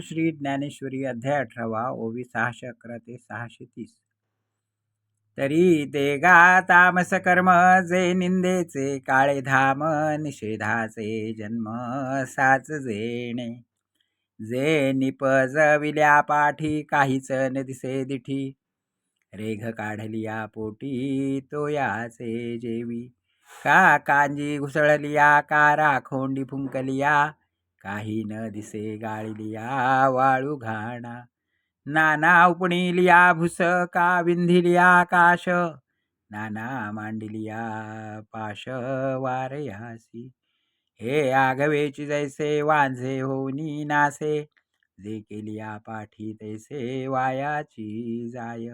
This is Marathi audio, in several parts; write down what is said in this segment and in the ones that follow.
श्री ज्ञानेश्वरी अध्याय अठरावा ओवी सहाशे अकरा ते सहाशे तीस. तरी ते गा तामस कर्म जे निंदेचे काळे धाम निषेधाचे जन्म साच जेणे. जे निपजविल्या पाठी काहीच न दिसे दिठी. रेघ काढलिया पोटी तो याचे जेवी. का कांजी घुसळलिया का राखोंडी फुंकलिया काही न दिसे गाळिलिया वाळू घाणा. नाना उपणिलिया भुस का विंधिलिया काश. नाना मांडिलिया पाश वारयासी हे आगवेची जैसे वांझे होनी नासे. जे केलिया पाठी तैसे वायाची जाय.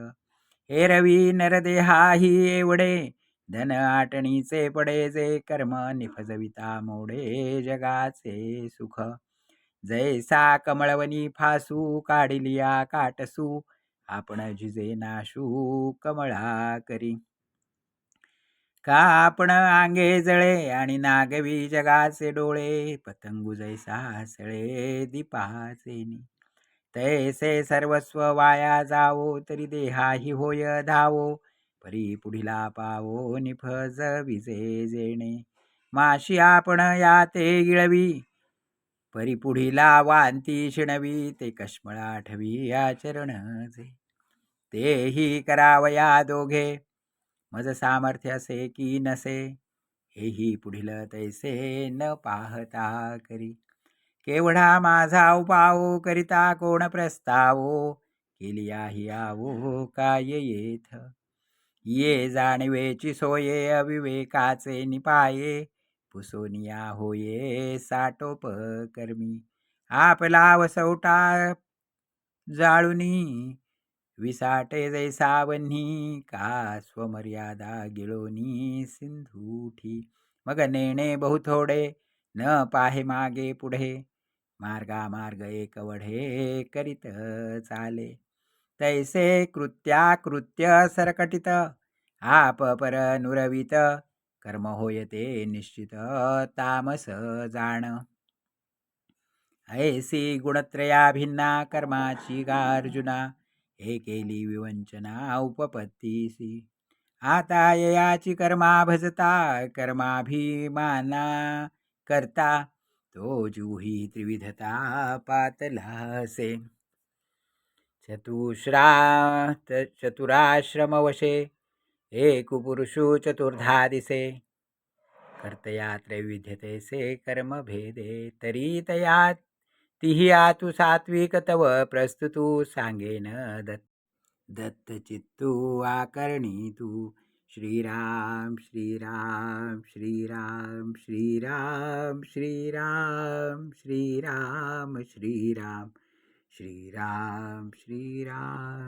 हे रवी नरदेहा ही एवढे. धन आटणीचे पडे जे कर्म निफजविता मोडे जगाचे सुख. जैसा कमळवनी फासू काढिलिया काटसू आपण झिजे नाशू कमळा करी. का आपण आंगे जळे आणि नागवी जगाचे डोळे पतंगू जैसा सळे दीपाचे तैसे सर्वस्व वाया जावो तरी देहाही होय धावो परी पुढीला पावो निफज विजे जेणे. माशी आपण या ते गिळवी परी पुढीला वांती शिणवी ते कश्मळ आठवी या तेही करावया दोघे मज सामर्थ्य असे की नसे हेही पुढील तैसे न पाहता करी. केवढा माझा उपाव करिता कोण प्रस्तावो केलियाही आवो काय येथ ये जाणवेची सोये अविवेकाचे निपाये. पुसोनिया होये साटोप कर्मी आपला वसवटा जाळुनी. विसाटे जैसावन्ही का स्वमर्यादा गिळोनी सिंधूठी. मग नेणे बहु थोडे न पाहे मागे पुढे. मार्गा मार्ग एक वढे करीत चाले. तैसे कृत्या कृत्य सरकटित। आप पर नुरवित। कर्म होयते निश्चित। तामस जाण। ऐसी गुणत्रया भिन्ना कर्माची गार्जुना। हे केली विवंचना उपपत्तीसी। आता ययाची कर्मा भजता कर्माभिमाना करता। तो जुही त्रिविधता पातलासे। चतुश्रा चतुराश्रमवशे एक पुरुषु चतुर्धा दिसे कर्तया त्रैविध्यते से कर्म भेदे तरी तया तिही आतु सात्विक तव प्रस्तुतू सांगेन दत्त दत्तचित्तू आकर्णी तू श्रीराम श्रीराम श्रीराम श्रीराम श्रीराम श्रीराम श्रीराम। श्रीराम श्रीराम